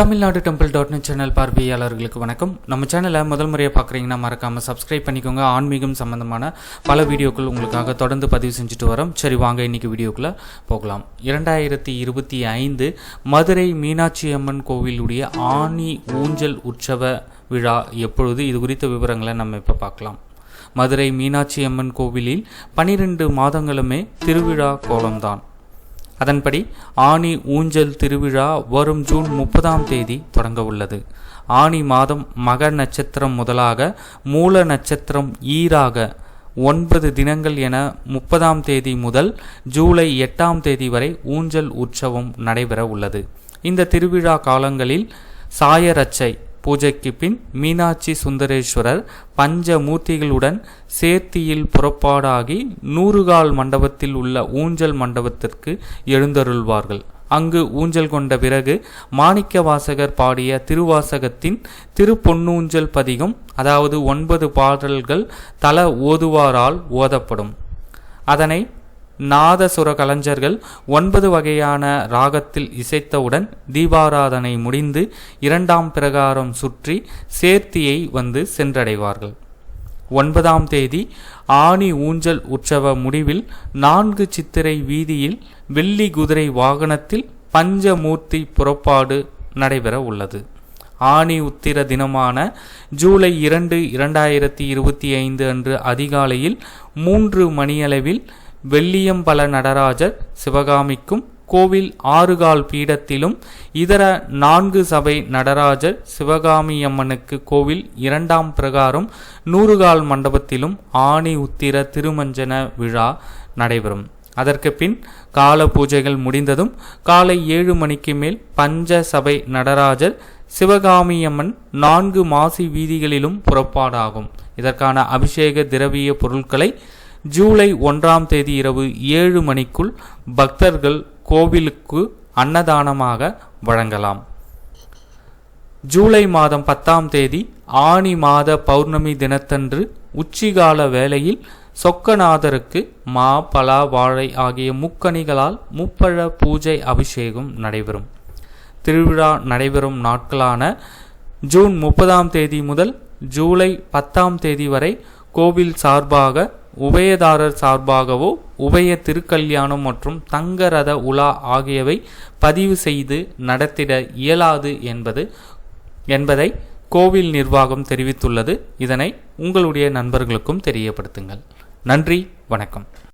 Tamil Nadu temple dot net channel பார்வையாளர்களுக்கு வணக்கம். நம்ம சேனலை முதல் முறையாக பார்க்குறீங்கன்னா மறக்காமல் சப்ஸ்கிரைப் பண்ணிக்கோங்க. ஆன்மீகம் சம்பந்தமான பல வீடியோக்கள் உங்களுக்காக தொடர்ந்து பதிவு செஞ்சுட்டு வரோம். சரி வாங்க இன்னைக்கு வீடியோக்குள்ளே போகலாம். இரண்டாயிரத்தி இருபத்தி ஐந்து மதுரை மீனாட்சி அம்மன் கோவிலுடைய ஆனி ஊஞ்சல் உற்சவ விழா எப்பொழுது? இது குறித்த விவரங்களை நம்ம இப்போ பார்க்கலாம். மதுரை மீனாட்சி அம்மன் கோவிலில் பனிரெண்டு மாதங்களுமே திருவிழா கோலம்தான். அதன்படி ஆனி ஊஞ்சல் திருவிழா வரும் ஜூன் முப்பதாம் தேதி தொடங்க உள்ளது. ஆனி மாதம் மக நட்சத்திரம் முதலாக மூல நட்சத்திரம் ஈராக ஒன்பது தினங்கள் என முப்பதாம் தேதி முதல் ஜூலை எட்டாம் தேதி வரை ஊஞ்சல் உற்சவம் நடைபெற உள்ளது. இந்த திருவிழா காலங்களில் சாயரச்சை பூஜைக்கு பின் மீனாட்சி சுந்தரேஸ்வரர் பஞ்ச மூர்த்திகளுடன் சேர்த்தியில் புறப்பாடாகி நூறுகால் மண்டபத்தில் உள்ள ஊஞ்சல் மண்டபத்திற்கு எழுந்தருள்வார்கள். அங்கு ஊஞ்சல் கொண்ட பிறகு மாணிக்க வாசகர் பாடிய திருவாசகத்தின் திருப்பொன்னூஞ்சல் பதிகம் அதாவது ஒன்பது பாடல்கள் தல ஓதுவாரால் ஓதப்படும். அதனை நாதசுர கலைஞர்கள் ஒன்பது வகையான ராகத்தில் இசைத்தவுடன் தீபாராதனை முடிந்து இரண்டாம் பிரகாரம் சுற்றி சேர்த்தியை வந்து சென்றடைவார்கள். ஒன்பதாம் தேதி ஆணி ஊஞ்சல் உற்சவ முடிவில் நான்கு சித்திரை வீதியில் வெள்ளி குதிரை வாகனத்தில் பஞ்சமூர்த்தி புறப்பாடு நடைபெற உள்ளது. ஆணி உத்திர தினமான ஜூலை இரண்டு இரண்டாயிரத்தி இருபத்தி ஐந்து அன்று அதிகாலையில் மூன்று மணியளவில் வெள்ளியம்பல நடராஜர் சிவகாமிக்கும் கோவில் ஆறுகால் பீடத்திலும் இதர நான்கு சபை நடராஜர் சிவகாமியம்மனுக்கு கோவில் இரண்டாம் பிரகாரம் நூறுகால் மண்டபத்திலும் ஆணி உத்திர திருமஞ்சன விழா நடைபெறும். அதற்கு பின் கால பூஜைகள் முடிந்ததும் காலை ஏழு மணிக்கு மேல் பஞ்ச சபை நடராஜர் சிவகாமியம்மன் நான்கு மாசி வீதிகளிலும் புறப்பாடாகும். இதற்கான அபிஷேக திரவிய பொருட்களை ஜூலை ஒன்றாம் தேதி இரவு ஏழு மணிக்குள் பக்தர்கள் கோவிலுக்கு அன்னதானமாக வழங்கலாம். ஜூலை மாதம் பத்தாம் தேதி ஆணி மாத பௌர்ணமி தினத்தன்று உச்சிகால வேளையில் சொக்கநாதருக்கு மா பலா வாழை ஆகிய முக்கணிகளால் முப்பழ பூஜை அபிஷேகம் நடைபெறும். திருவிழா நடைபெறும் நாட்களான ஜூன் முப்பதாம் தேதி முதல் ஜூலை பத்தாம் தேதி வரை கோவில் சார்பாக உபயதாரர் சார்பாகவோ உபய திருக்கல்யாணம் மற்றும் தங்க ரத உலா ஆகியவை பதிவு செய்து நடத்திட இயலாது என்பது என்பதை கோவில் நிர்வாகம் தெரிவித்துள்ளது. இதனை உங்களுடைய நண்பர்களுக்கும் தெரியப்படுத்துங்கள். நன்றி வணக்கம்.